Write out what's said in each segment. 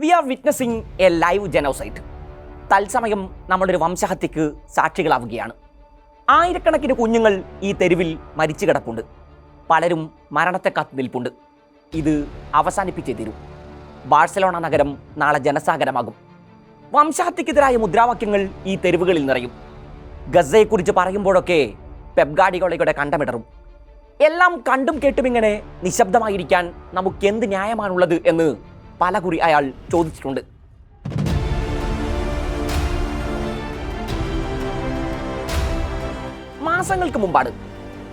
We are witnessing a live genocide തത്സമയം നമ്മുടെ ഒരു വംശഹത്യക്ക് സാക്ഷികളാവുകയാണ്. ആയിരക്കണക്കിന് കുഞ്ഞുങ്ങൾ ഈ തെരുവിൽ മരിച്ചു കിടപ്പുണ്ട്. പലരും മരണത്തെ കാത്തു നിൽപ്പുണ്ട്. ഇത് അവസാനിപ്പിച്ചേ തീരൂ. ബാഴ്സലോണ നഗരം നാളെ ജനസാഗരമാകും. വംശഹത്യക്കെതിരായ മുദ്രാവാക്യങ്ങൾ ഈ തെരുവുകളിൽ നിറയും. ഗസയെക്കുറിച്ച് പറയുമ്പോഴൊക്കെ പെബ്ഗാഡികളുടെ കണ്ടമിടറും. എല്ലാം കണ്ടും കേട്ടും ഇങ്ങനെ നിശബ്ദമായിരിക്കാൻ നമുക്ക് എന്ത് ന്യായമാണുള്ളത് എന്ന് പലകുറി അയാൾ ചോദിച്ചിട്ടുണ്ട്. മാസങ്ങൾക്ക് മുമ്പാണ്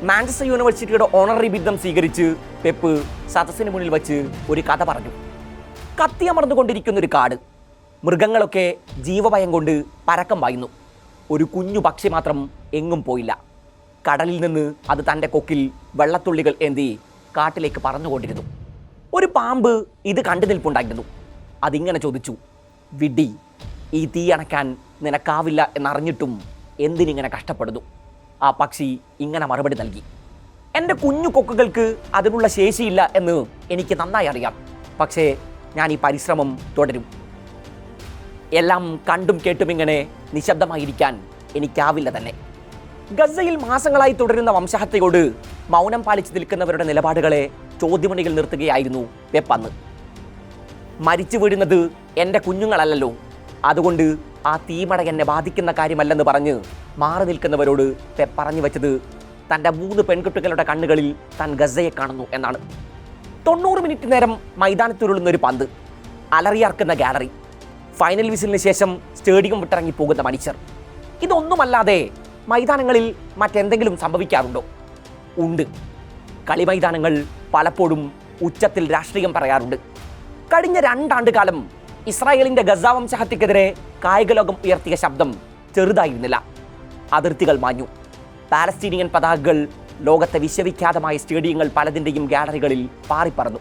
മാഞ്ചസ്റ്റർ യൂണിവേഴ്സിറ്റിയുടെ ഓണററി ബിരുദം സ്വീകരിച്ച് പെപ്പ് സദസ്സിന് മുന്നിൽ വച്ച് ഒരു കഥ പറഞ്ഞു. കത്തിയമർന്നുകൊണ്ടിരിക്കുന്ന ഒരു കാട്. മൃഗങ്ങളൊക്കെ ജീവഭയം കൊണ്ട് പരക്കം വായുന്നു ഒരു കുഞ്ഞു പക്ഷി മാത്രം എങ്ങും പോയില്ല. കടലിൽ നിന്ന് അത് തന്റെ കൊക്കിൽ വെള്ളത്തുള്ളികൾ എന്തി കാട്ടിലേക്ക് പറന്നുകൊണ്ടിരുന്നു. ഒരു പാമ്പ് ഇത് കണ്ടു നിൽപ്പുണ്ടായിരുന്നു. അതിങ്ങനെ ചോദിച്ചു വിഡി ഈ തീ അണയ്ക്കാൻ നിനക്കാവില്ല എന്നറിഞ്ഞിട്ടും എന്തിനിങ്ങനെ കഷ്ടപ്പെടുന്നു? ആ പക്ഷി ഇങ്ങനെ മറുപടി നൽകി എന്റെ കുഞ്ഞു കൊക്കുകൾക്ക് അതിനുള്ള ശേഷിയില്ല എന്ന് എനിക്ക് നന്നായി അറിയാം. പക്ഷേ ഞാൻ ഈ പരിശ്രമം തുടരും. എല്ലാം കണ്ടും കേട്ടും ഇങ്ങനെ നിശബ്ദമായിരിക്കാൻ എനിക്കാവില്ല തന്നെ. ഗസയിൽ മാസങ്ങളായി തുടരുന്ന വംശഹത്യയോട് മൗനം പാലിച്ചു നിൽക്കുന്നവരുടെ നിലപാടുകളെ ചോദ്യമണികൾ നിർത്തുകയായിരുന്നു പെപ്പ് അന്ന് മരിച്ചു വീഴുന്നത് എന്റെ കുഞ്ഞുങ്ങളല്ലല്ലോ. അതുകൊണ്ട് ആ തീമട എന്നെ ബാധിക്കുന്ന കാര്യമല്ലെന്ന് പറഞ്ഞ് മാറി നിൽക്കുന്നവരോട് പെപ്പ് പറഞ്ഞു വെച്ചത് തന്റെ മൂന്ന് പെൺകുട്ടികളുടെ കണ്ണുകളിൽ താൻ ഗസയെ കാണുന്നു എന്നാണ്. തൊണ്ണൂറ് മിനിറ്റ് നേരം മൈതാനത്തുരുളുന്ന ഒരു പന്ത് അലറിയാർക്കുന്ന ഗാലറി ഫൈനൽ വിസിലിന് ശേഷം സ്റ്റേഡിയം വിട്ടിറങ്ങി പോകുന്ന മനുഷ്യർ. ഇതൊന്നുമല്ലാതെ മൈതാനങ്ങളിൽ മറ്റെന്തെങ്കിലും സംഭവിക്കാറുണ്ടോ? ഉണ്ട്. കളി മൈതാനങ്ങൾ പലപ്പോഴും ഉച്ചത്തിൽ രാഷ്ട്രീയം പറയാറുണ്ട്. കഴിഞ്ഞ രണ്ടാണ്ട് കാലം ഇസ്രായേലിന്റെ ഗസ വംശഹത്യക്കെതിരെ കായിക ലോകം ഉയർത്തിയ ശബ്ദം ചെറുതായിരുന്നില്ല. അതിർത്തികൾ മാഞ്ഞു. പാലസ്തീനിയൻ പതാകകൾ ലോകത്തെ വിശ്വവിഖ്യാതമായ സ്റ്റേഡിയങ്ങൾ പലതിന്റെയും ഗാലറികളിൽ പാറിപ്പറന്നു.